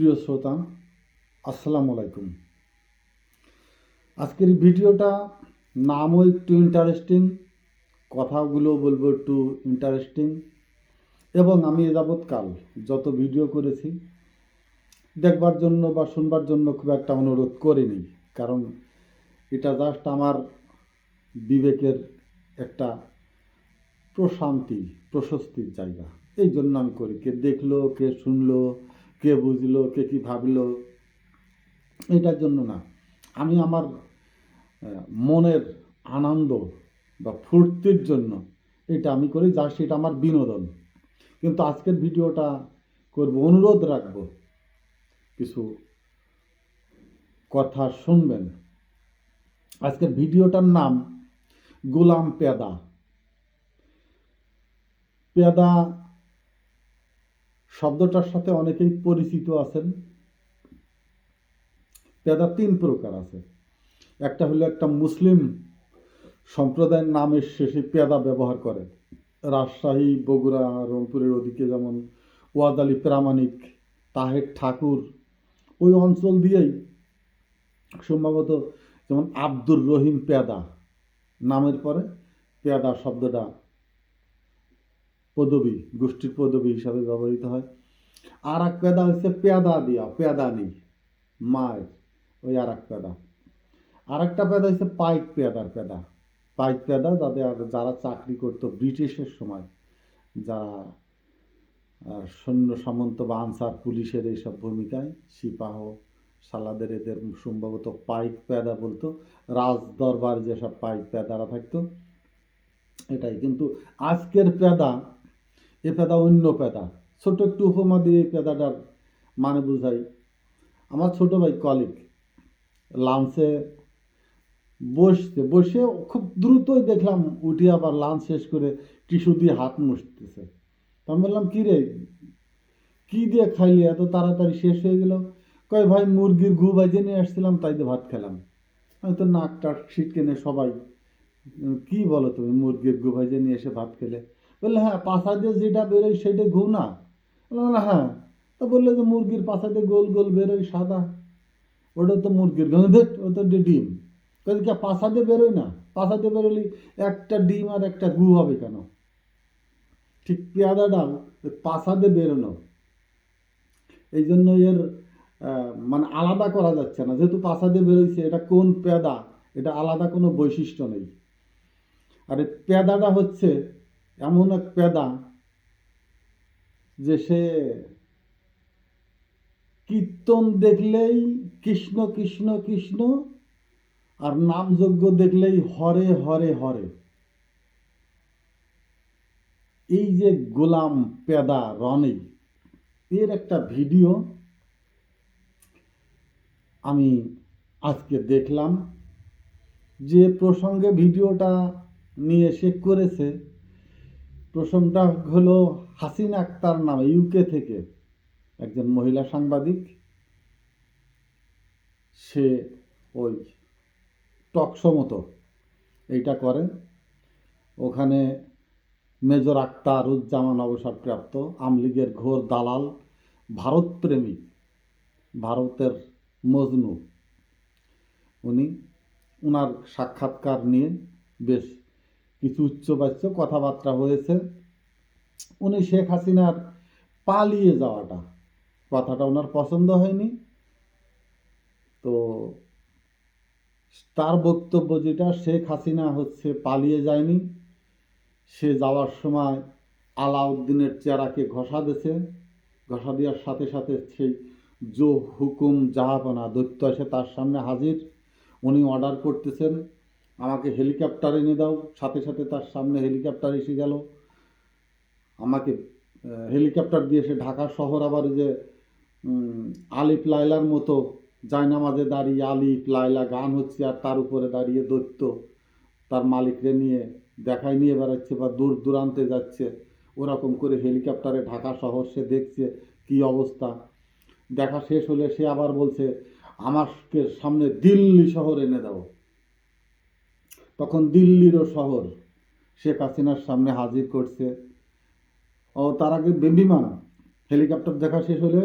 প্রিয় শ্রোতা, আসসালামু আলাইকুম। আজকের ভিডিওটা নামও একটু ইন্টারেস্টিং কথাগুলো বলব একটু ইন্টারেস্টিং এবং আমি যাবৎকাল যত ভিডিও করেছি, দেখবার জন্য বা শুনবার জন্য খুব একটা অনুরোধ করিনি, কারণ এটা জাস্ট আমার বিবেকের একটা প্রশান্তি, প্রশস্তির জায়গা। এই জন্য আমি করি, কে দেখল, কে শুনলো কে বুঝলো, কে কি ভাবলো, এটার জন্য না। আমি আমার মনের আনন্দ বা ফুর্তির জন্য এটা আমি করি, যা সেটা আমার বিনোদন। কিন্তু আজকের ভিডিওটা করব, অনুরোধ রাখব, কিছু কথা শুনবেন। আজকের ভিডিওটার নাম, গোলাম পেদা পেদা শব্দটার সাথে অনেকেই পরিচিত আছেন। পেদা তিন প্রকার আছে। একটা হলো একটা মুসলিম সম্প্রদায়ের নামের শেষে পেদা ব্যবহার করে। রাজশাহী, বগুড়া, রংপুরের ওদিকে যেমন ওয়াদ আলী প্রামাণিক, তাহের ঠাকুর, ওই অঞ্চল দিয়েই সম্ভবত যেমন আব্দুর রহিম পেদা নামের পরে পেদা শব্দটা পদবী, গোষ্ঠীর পদবী হিসাবে ব্যবহৃত হয়। আর এক পেদা হচ্ছে পেদা দিয়া পেদানি মায়ের ওই আর এক পেদা আর একটা পেদা হচ্ছে পাইক পেদার পেদা পাইক পেদা যাদের যারা চাকরি করতো ব্রিটিশের সময়, যারা সৈন্য সামন্ত বা আনসার পুলিশের এইসব ভূমিকায়, সিপাহ, সালাদের এদের সম্ভবত পাইক পেদা বলতো রাজ দরবার যেসব পাইক পেদারা থাকতো, এটাই। কিন্তু আজকের পেদা এ পেদা অন্য পেদা। ছোট একটু উপমা দিয়ে এই পেদাটার মানে বুঝাই। আমার ছোট ভাই কলিগ লাঞ্চে বসছে। বসে খুব দ্রুতই দেখলাম উঠে আবার লাঞ্চ শেষ করে টিস্যু দিয়ে হাত মুছতেছে। আমি বললাম কী রে কী দিয়ে খাইলি? এত তাড়াতাড়ি শেষ হয়ে গেল? কয় ভাই মুরগির ঘু বাজে নিয়ে আসছিলাম তাই দিয়ে ভাত খেলাম। আমি তো নাক টাক ছিটকেনে সবাই উম, কি বলো তুমি মুরগির গু ভাজে নিয়ে এসে ভাত খেলে? বললে হ্যাঁ পাশা দিয়ে যেটা বেরোয় সেটা ঘু না না হ্যাঁ। তো বলল যে, মুরগির পাশা দিয়ে গোল গোল বেরোয় সাদা। ওটা তো মুরগির গন্ধেট ও তো ডিম। কাজে কি পাশা দিয়ে বেরোয় না? পাশা দিয়ে বেরোলে একটা ডিম আর একটা গু হবে কেন? ঠিক পেয়াদাটাও পাশা দিয়ে বেরোনো। এই জন্য এর মানে আলাদা করা যাচ্ছে না। যেহেতু পাশা দিয়ে বেরোইছে, এটা কোন পেদা এটা আলাদা কোনো বৈশিষ্ট্য নেই। আর পেদাটা হচ্ছে এমন এক পেদা যে সে কীর্তন দেখলেই কৃষ্ণ কৃষ্ণ কৃষ্ণ আর নামযজ্ঞ দেখলেই হরে হরে হরে। এই যে গোলাম পেদা রনি, এর একটা ভিডিও আমি আজকে দেখলাম যে প্রসঙ্গে ভিডিওটা নিয়ে সে করেছে। প্রসঙ্গটা হলো হাসিন আক্তার নামে ইউকে থেকে। একজন মহিলা সাংবাদিক, সে ওই টকশো মতো এইটা করে। ওখানে মেজর আক্তার উজ্জামান অবসরপ্রাপ্ত আমলিগের ঘোর দালাল, ভারতপ্রেমী, ভারতের মজনু। উনি ওনার সাক্ষাৎকার নিয়ে বেশ কিছু উচ্চবাচ্য কথাবার্তা হয়েছে উনি শেখ হাসিনার পালিয়ে যাওয়াটা, কথাটা ওনার পছন্দ হয়নি। তো তার বক্তব্য যেটা, শেখ হাসিনা হচ্ছে পালিয়ে যায়নি। সে যাওয়ার সময় আলাউদ্দিনের চেহারাকে ঘষা দিয়েছে। ঘষা দেওয়ার সাথে সাথে সেই জো হুকুম জাহাপনা দৈত্য এসে তার সামনে হাজির। উনি অর্ডার করতেছেন। আমাকে হেলিকপ্টার এনে দাও। সাথে সাথে তার সামনে হেলিকপ্টার এসে গেল। আমাকে হেলিকপ্টার দিয়ে সে ঢাকা শহর আবার যে আলিফ লাইলার মতো জায়নামাজে দাঁড়িয়ে আলিফ লাইলা গান হচ্ছে আর তার উপরে দাঁড়িয়ে দৈত্য তার মালিককে নিয়ে দেখায় নিয়ে বেড়াচ্ছে বা দূর দূরান্তে যাচ্ছে। ওরকম করে হেলিকপ্টারে ঢাকা শহর সে দেখছে কি অবস্থা। দেখা শেষ হলে সে আবার বলছে, আমাকে সামনে দিল্লি শহর এনে দাও। তখন দিল্লিরও শহর। শেখ হাসিনার সামনে হাজির করছে। ও তার আগে বিমান, হেলিকপ্টার দেখা শেষ হলে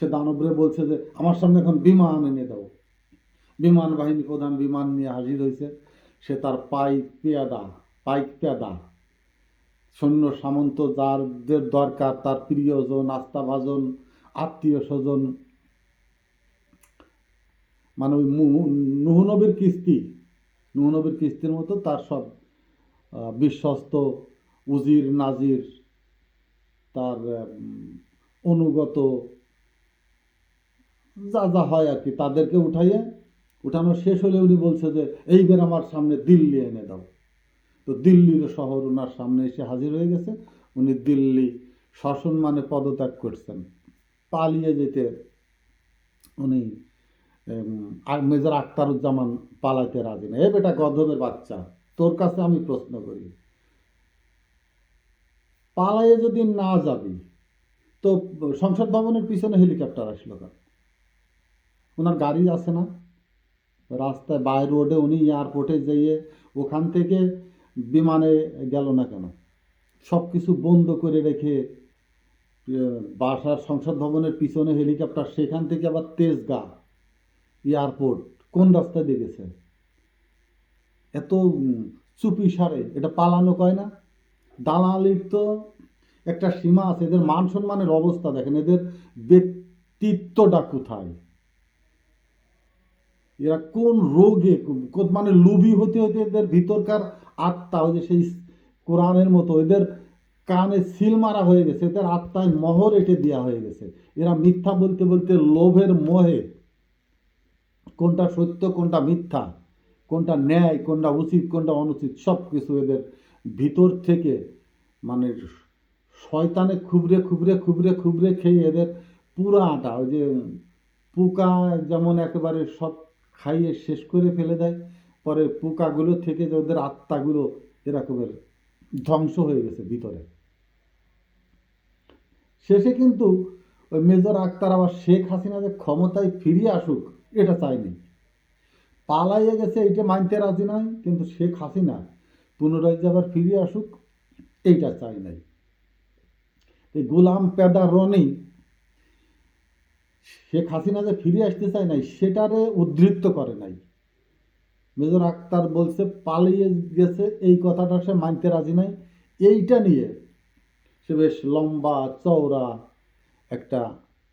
সে দানবরে বলছে যে, আমার সামনে এখন বিমান এনে দাও। বিমান বাহিনী প্রধান বিমান নিয়ে হাজির হয়েছে। সে তার পাইক পেয়াদা পাইক পেয়াদা। সৈন্য সামন্ত যাদের দরকার, তার প্রিয়জন, আস্থাভাজন আত্মীয় স্বজন মানে ওই নুহনবীর কিস্তি নুহনবীর কিস্তির মতো তার সব বিশ্বস্ত উজির, নাজির, তার অনুগত যা যা হয় আর কি, তাদেরকে উঠাইয়ে, উঠানো শেষ হলে উনি বলছে যে, এইবার আমার সামনে দিল্লি এনে দাও। তো দিল্লির শহর ওনার সামনে এসে হাজির হয়ে গেছে। উনি দিল্লি শাসন মানে পদত্যাগ করছেন। পালিয়ে যেতে উনি মেজর আখতারুজ্জামান পালাইতে রাজি না। এ বেটা গধবের বাচ্চা, তোর কাছে আমি প্রশ্ন করি। পালাইয়ে যদি না যাবি, তো সংসদ ভবনের পিছনে হেলিকপ্টার আসলো কেন? ওনার গাড়ি আছে না? রাস্তায় বাই রোডে উনি এয়ারপোর্টে যেয়ে ওখান থেকে বিমানে গেল না কেন? সব কিছু বন্ধ করে রেখে বাসার সংসদ ভবনের পিছনে হেলিকপ্টার, সেখান থেকে আবার তেজগা। এয়ারপোর্ট, কোন রাস্তায় দিয়ে গেছে এত চুপি সারে, এটা পালানো কয় না? দালালির তো একটা সীমা আছে, এদের মান সম্মানের অবস্থা দেখেন, এদের ব্যক্তিত্বটা কোথায়? এরা কোন রোগে মানে লুবি হতে হতে এদের ভিতরকার আত্মা, ওই যে সেই কোরআনের মতো, এদের কানে সিল মারা হয়ে গেছে, এদের আত্মায় মহর এঁটে দেওয়া হয়ে গেছে। এরা মিথ্যা বলতে বলতে লোভের মোহে কোনটা সত্য, কোনটা মিথ্যা, কোনটা ন্যায়, কোনটা উচিত, কোনটা অনুচিত সব কিছু এদের ভিতর থেকে মানে শয়তানে খুবরে খুবরে খুবরে খুবরে খেয়ে এদের পুরাটা ওই যে পোকা যেমন একেবারে সব খাইয়ে শেষ করে ফেলে দেয়, পরে পোকাগুলো থেকে যে ওদের আত্মাগুলো এরকমের ধ্বংস হয়ে গেছে ভিতরে। শেষে কিন্তু ওই মেজর আক্তার আবার শেখ হাসিনা যে ক্ষমতায় ফিরিয়ে আসুক এটা চায়নি পালাইয়ে গেছে, এইটা মানতে রাজি নয় কিন্তু শেখ হাসিনা পুনরায় যে আবার ফিরিয়ে আসুক, এইটা চাই নাই। এই গোলাম পেদা রনি, শেখ হাসিনা যে ফিরে আসতে চায় নাই, সেটারে উদ্ধৃত্ত করে নাই। মেজর আক্তার বলছে, পালিয়ে গেছে, এই কথাটা সে মানতে রাজি নাই। এইটা নিয়ে সে বেশ লম্বা চওড়া একটা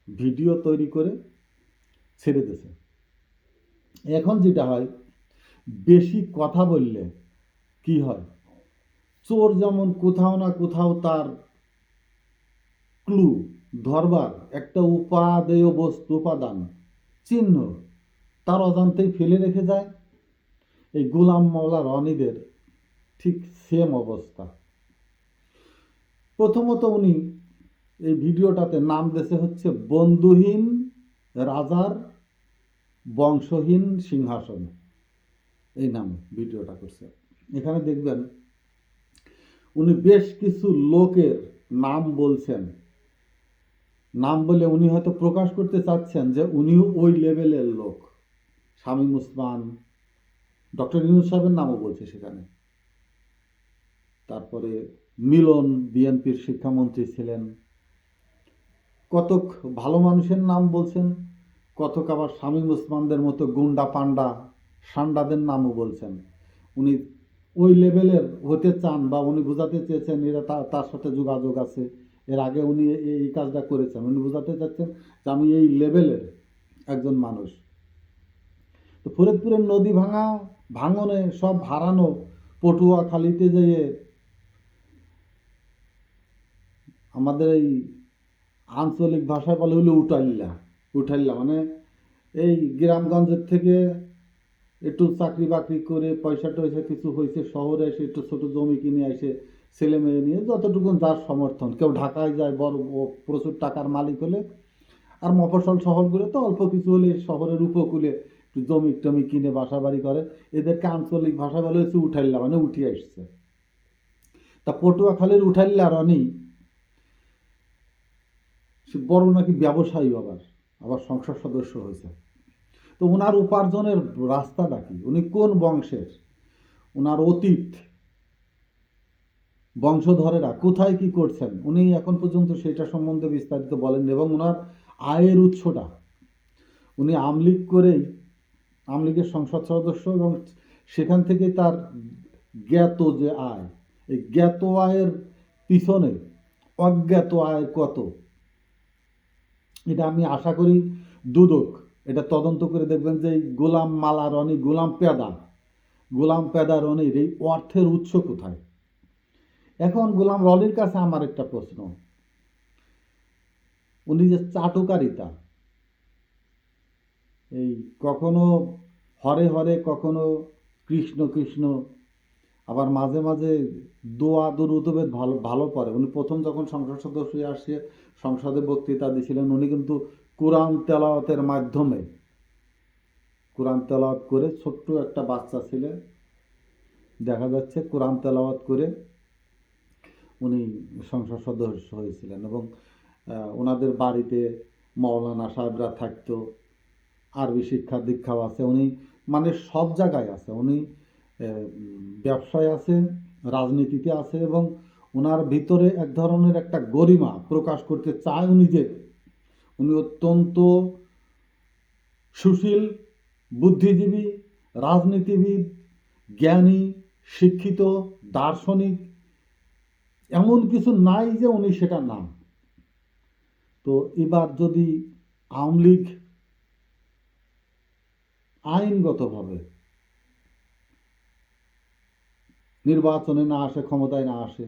ভিডিও তৈরি করে ছেড়ে দিয়েছে। এখন যেটা হয়, বেশি কথা বললে কি হয়? চোর যেমন কোথাও না কোথাও তার ক্লু ধরবার, একটা উপাদেয় বস্তু, উপাদান, চিহ্ন তার অজান্তেই ফেলে রেখে যায়। এই গোলাম মাওলা রনিদের ঠিক সেম অবস্থা। প্রথমত উনি এই ভিডিওটাতে নাম দেশে হচ্ছে বন্ধুহীন রাজার বংশহীন সিংহাসন। এই নামে ভিডিওটা করছে। এখানে দেখবেন উনি বেশ কিছু লোকের নাম বলছেন। নাম বলে উনি হয়তো প্রকাশ করতে চাচ্ছেন যে উনিও ওই লেভেলের লোক। শামীম উসমান, ডক্টর ইউনুস সাহেবের নামও বলছে সেখানে। তারপরে মিলন, বিএনপির শিক্ষামন্ত্রী ছিলেন। কতক ভালো মানুষের নাম বলছেন। কতক আবার শামীম উসমানদের মতো গুন্ডা পান্ডা সান্ডাদের নামও বলছেন। উনি ওই লেভেলের হতে চান বা উনি বোঝাতে চেয়েছেন, এরা তার সাথে যোগাযোগ আছে। এর আগে উনি এই- কাজটা করেছেন। উনি বোঝাতে চাচ্ছেন যে আমি এই লেভেলের একজন মানুষ। তো ফরিদপুরের নদী ভাঙা, ভাঙনে সব হারানো পটুয়াখালীতে যেয়ে আমাদের এই আঞ্চলিক ভাষায় বলে হলো উঠাইল্লা উঠাইল্লা মানে এই গ্রামগঞ্জের থেকে একটু চাকরি বাকরি করে পয়সা টয়সা কিছু হয়েছে শহরে এসে একটু ছোট জমি কিনে এসে ছেলে মেয়ে নিয়ে যতটুকু যার সমর্থন। কেউ ঢাকায় যায়, বড় প্রচুর টাকার মালিক হলে আর মফস্বল শহরগুলো তো অল্প কিছু হলে শহরের উপকূলে একটু জমি টমি কিনে বাসা বাড়ি করে। এদেরকে আঞ্চলিক ভাষা বলে হচ্ছে উঠাইল্লা মানে উঠিয়ে আসছে। তা পটুয়াখালীর উঠাইল্লা রনি, সে বড় নাকি ব্যবসায়ী আবার আবার সংসদ সদস্য হয়েছে। তো ওনার উপার্জনের রাস্তাটা কি? উনি কোন বংশের? ওনার অতীত বংশধরেরা কোথায় কি করছেন? উনি এখন পর্যন্ত সেটা সম্বন্ধে বিস্তারিত বলেন এবং ওনার আয়ের উৎসটা। উনি আমলিগ করেই আমলিগের সংসদ সদস্য এবং সেখান থেকে তার জ্ঞাত যে আয়। এই জ্ঞাত আয়ের পিছনে অজ্ঞাত আয় কত? এটা আমি আশা করি দুদক, এটা তদন্ত করে দেখবেন যে গোলাম মালা রনি, গোলাম পেদা গোলাম পেদা রনির এই অর্থের উৎস কোথায়? এখন গোলাম রনির কাছে আমার একটা প্রশ্ন। উনি যে চাটুকারিতা, এই কখনো হরে হরে, কখনো কৃষ্ণ কৃষ্ণ আবার মাঝে মাঝে দোয়া দুরুতবেদ ভালো ভালো পড়ে। উনি প্রথম যখন সংসদ সদস্য আসছে সংসদে বক্তৃতা দিয়েছিলেন, উনি কিন্তু কোরআন তেলাওয়াতের মাধ্যমে, কোরআন তেলাওয়াত করে ছোট্ট একটা বাচ্চা ছিলেন দেখা যাচ্ছে কোরআন তেলাওয়াত করে উনি সংসদ সদস্য হয়েছিলেন এবং ওনাদের বাড়িতে মৌলানা সাহেবরা থাকতো, আরবি শিক্ষা দীক্ষাও আছে, উনি মানে সব জায়গায় আছে। উনি ব্যবসায় আছে, রাজনীতিতে আছে এবং ওনার ভিতরে এক ধরনের একটা গরিমা প্রকাশ করতে চায় উনি যে, উনি অত্যন্ত সুশীল, বুদ্ধিজীবী, রাজনীতিবিদ, জ্ঞানী, শিক্ষিত, দার্শনিক, এমন কিছু নাই যে উনি সেটা না তো এবার যদি আওয়ামী লীগ আইনগতভাবে নির্বাচনে না আসে, ক্ষমতায় না আসে।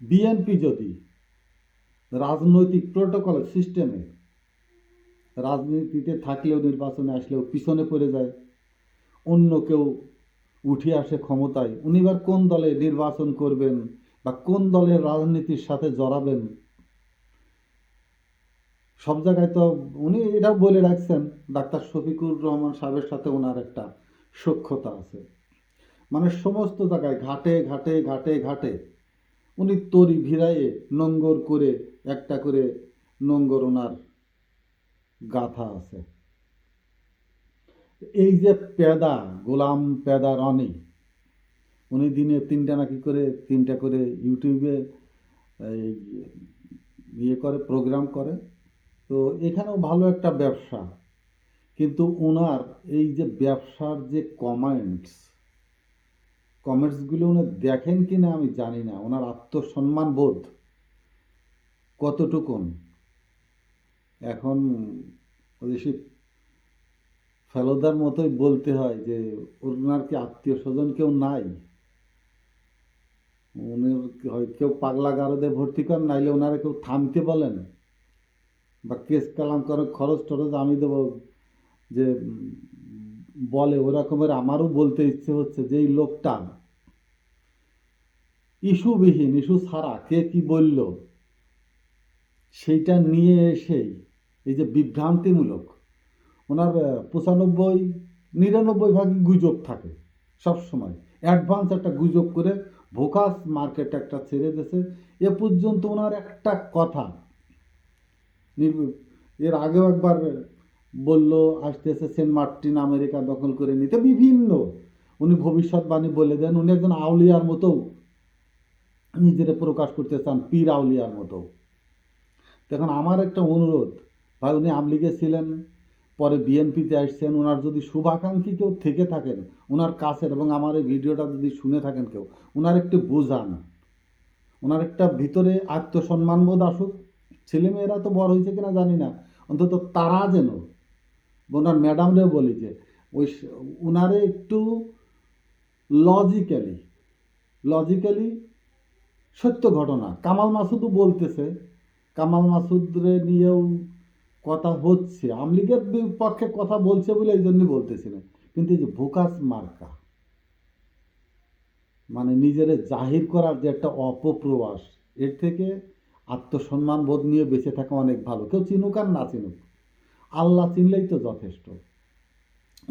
বিএনপি যদি রাজনৈতিক প্রোটোকল সিস্টেমে রাজনীতিতে থাকলেও নির্বাচনে আসলেও পিছনে পড়ে যায়, অন্য কেউ উঠে আসে ক্ষমতায়, উনি এবার কোন দলে নির্বাচন করবেন বা কোন দলের রাজনীতির সাথে জড়াবেন, সব জায়গায় তো উনি এটাও বলে রাখছেন, ডাক্তার শফিকুর রহমান সাহেবের সাথে ওনার একটা সক্ষতা আছে। মানে সমস্ত জায়গায় ঘাটে ঘাটে ঘাটে ঘাটে। উনি তরি ভিড়াইয়ে নোঙ্গর করে, একটা করে নোঙ্গর ওনার গাথা আছে। এই যে পেদা, গোলাম পেদা রনি, উনি দিনে তিনটা নাকি করে, তিনটা করে ইউটিউবে ইয়ে করে, প্রোগ্রাম করে। তো এখানেও ভালো একটা ব্যবসা। কিন্তু ওনার এই যে ব্যবসার যে কমেন্টস কমেন্টসগুলো উনি দেখেন কি না আমি জানি না। ওনার আত্মসম্মান বোধ কতটুকুন? এখন সে ফেলোদার মতোই বলতে হয় যে, ওনার কি আত্মীয় স্বজন কেউ নাই? উনি হয় কেউ পাগলা গারদে ভর্তি করেন, নাইলে ওনারা কেউ থামতে বলেন? বা কেস কালাম করে খরচ টরচ আমি দেবো যে বলে ওরকমের আমারও বলতে ইচ্ছে হচ্ছে যে এই লোকটা ইস্যুবিহীন, ইস্যু ছাড়া কে কি বলল? সেইটা নিয়ে এসেই এই যে বিভ্রান্তিমূলক, ওনার পঁচানব্বই, নিরানব্বই ভাগই গুজব থাকে সব সময় অ্যাডভান্স একটা গুজব করে ভোকাস মার্কেট একটা ছেড়ে দিয়েছে। এ পর্যন্ত ওনার একটা কথা এর আগেও একবার বলল, আসতেছে সেন্ট মার্টিন আমেরিকা দখল করে নিতে। বিভিন্ন। উনি ভবিষ্যৎবাণী বলে দেন। উনি একজন আউলিয়ার মতো। নিজেরে প্রকাশ করতে চান পীর আউলিয়ার মতো। তখন আমার একটা অনুরোধ। ভাই, উনি আমলিগে ছিলেন, পরে বিএনপিতে আসছেন। ওনার যদি শুভাকাঙ্ক্ষী কেউ থেকে থাকেন ওনার কাছের, এবং আমার এই ভিডিওটা যদি শুনে থাকেন কেউ ওনার একটু বোঝান। ওনার একটা ভিতরে আত্মসম্মানবোধ আসুক। ছেলেমেয়েরা তো বড় হয়েছে কিনা জানি না। অন্তত তারা যেন ওনার ম্যাডামরেও বলি যে ওই ওনারে একটু লজিক্যালি লজিক্যালি সত্য ঘটনা। কামাল মাসুদও বলতেছে, কামাল মাসুদরে নিয়েও কথা হচ্ছে, আমলিগের পক্ষে কথা বলছে বলে এই জন্য বলতেছিলেন। কিন্তু এই যে ভোকাস মার্কা মানে নিজের জাহির করার যে একটা অপপ্রবাস, এর থেকে আত্মসম্মান বোধ নিয়ে বেঁচে থাকা অনেক ভালো। কেউ চিনুক আর না চিনুক। আল্লাহ চিনলেই তো যথেষ্ট।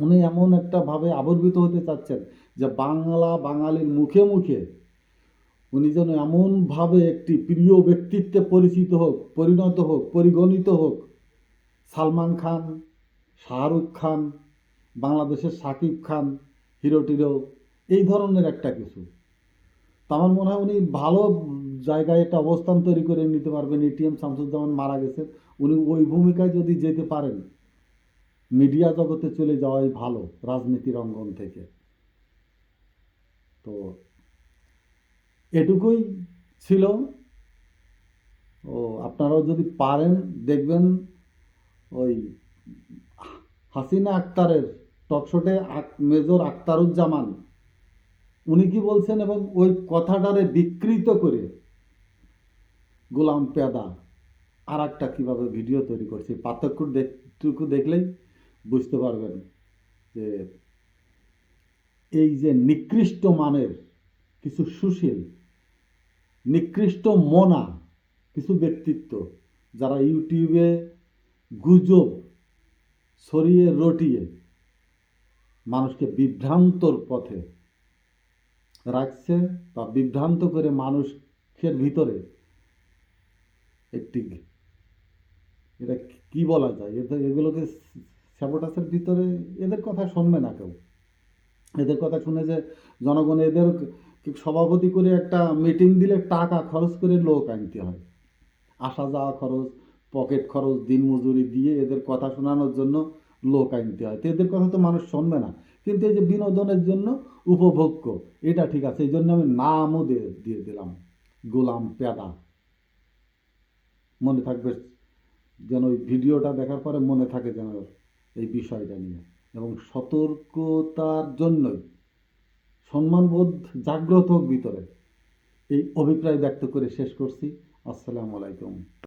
উনি এমন একটা ভাবে আবির্ভূত হতে চাচ্ছেন যে বাংলা বাঙালির মুখে মুখে উনি যেন এমনভাবে একটি প্রিয় ব্যক্তিত্বে পরিচিত হোক, পরিণত হোক, পরিগণিত হোক। সালমান খান, শাহরুখ খান, বাংলাদেশের সাকিব খান, হিরো টিরো, এই ধরনের একটা কিছু। তো আমার মনে হয় উনি ভালো জায়গায় একটা অবস্থান তৈরি করে নিতে পারবেন। এটিএম শামসুজ্জামান মারা গেছে উনি ওই ভূমিকায় যদি যেতে পারেন মিডিয়া জগতে চলে যাওয়াই ভালো, রাজনীতির অঙ্গন থেকে। তো এটুকুই ছিল। ও, আপনারাও যদি পারেন, দেখবেন ওই হাসিনা আক্তারের টকশোটে মেজর আক্তারুজ্জামান, উনি কি বলছেন এবং ওই কথাটারে বিকৃত করে গোলাম পেদা আর একটা কীভাবে ভিডিও তৈরি করছে পার্থক্য দেখটুকু দেখলেই বুঝতে পারবেন যে এই যে নিকৃষ্ট মানের কিছু সুশীল, নিকৃষ্ট মনা কিছু ব্যক্তিত্ব যারা ইউটিউবে গুজব ছড়িয়ে রটিয়ে মানুষকে বিভ্রান্তর পথে রাখছে বা বিভ্রান্ত করে মানুষের ভিতরে একটি এটা কি বলা যায়? এদের, এগুলোকে স্যাবোটাসের ভিতরে এদের কথা শুনবে না কেউ। এদের কথা শুনে যে জনগণ এদের সভাপতি করে একটা মিটিং দিলে টাকা খরচ করে লোক আনতে হয়। আসা যাওয়া খরচ পকেট খরচ, দিন মজুরি দিয়ে এদের কথা শোনানোর জন্য লোক আনতে হয়। তো এদের কথা তো মানুষ শুনবে না। কিন্তু এই যে বিনোদনের জন্য উপভোগ্য, এটা ঠিক আছে। এই জন্য আমি নামও দিয়ে দিয়ে দিলাম। গোলাম পেদা মনে থাকবে যেন ওই ভিডিওটা দেখার পরে মনে থাকে যেন এই বিষয়টা নিয়ে। এবং সতর্কতার জন্যই সম্মানবোধ জাগ্রত হোক ভিতরে। এই অভিপ্রায় ব্যক্ত করে শেষ করছি। আসসালামু আলাইকুম।